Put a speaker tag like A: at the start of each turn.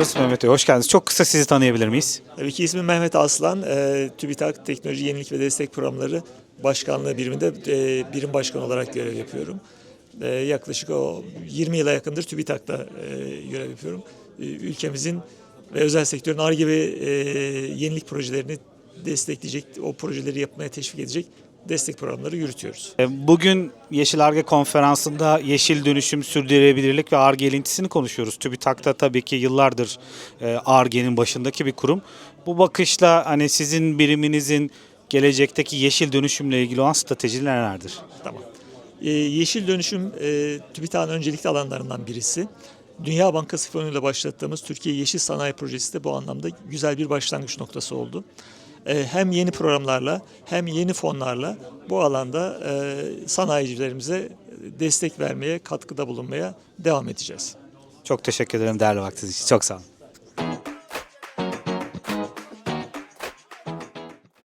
A: Founders Mehmet Bey hoş geldiniz. Çok kısa sizi tanıyabilir miyiz?
B: Tabii ki ismim Mehmet Aslan. E, TÜBİTAK Teknoloji Yenilik ve Destek Programları Başkanlığı biriminde e, birim başkanı olarak görev yapıyorum. E, yaklaşık o 20 yıla yakındır TÜBİTAK'ta e, görev yapıyorum. E, ülkemizin ve özel sektörün ARGE ve e, yenilik projelerini destekleyecek, o projeleri yapmaya teşvik edecek destek programları yürütüyoruz.
A: E, Bugün Yeşil Arge konferansında yeşil dönüşüm, sürdürülebilirlik ve Arge elintisini konuşuyoruz. TÜBİTAK'ta tabii ki yıllardır e, Arge'nin başındaki bir kurum. Bu bakışla hani sizin biriminizin gelecekteki yeşil dönüşümle ilgili olan stratejiler nelerdir?
B: Tamam. Ee, yeşil dönüşüm e, TÜBİTAK'ın öncelikli alanlarından birisi. Dünya Bankası fonuyla başlattığımız Türkiye Yeşil Sanayi Projesi de bu anlamda güzel bir başlangıç noktası oldu. Ee, hem yeni programlarla hem yeni fonlarla bu alanda e, sanayicilerimize destek vermeye, katkıda bulunmaya devam edeceğiz.
A: Çok teşekkür ederim değerli vaktiniz için. Çok sağ olun.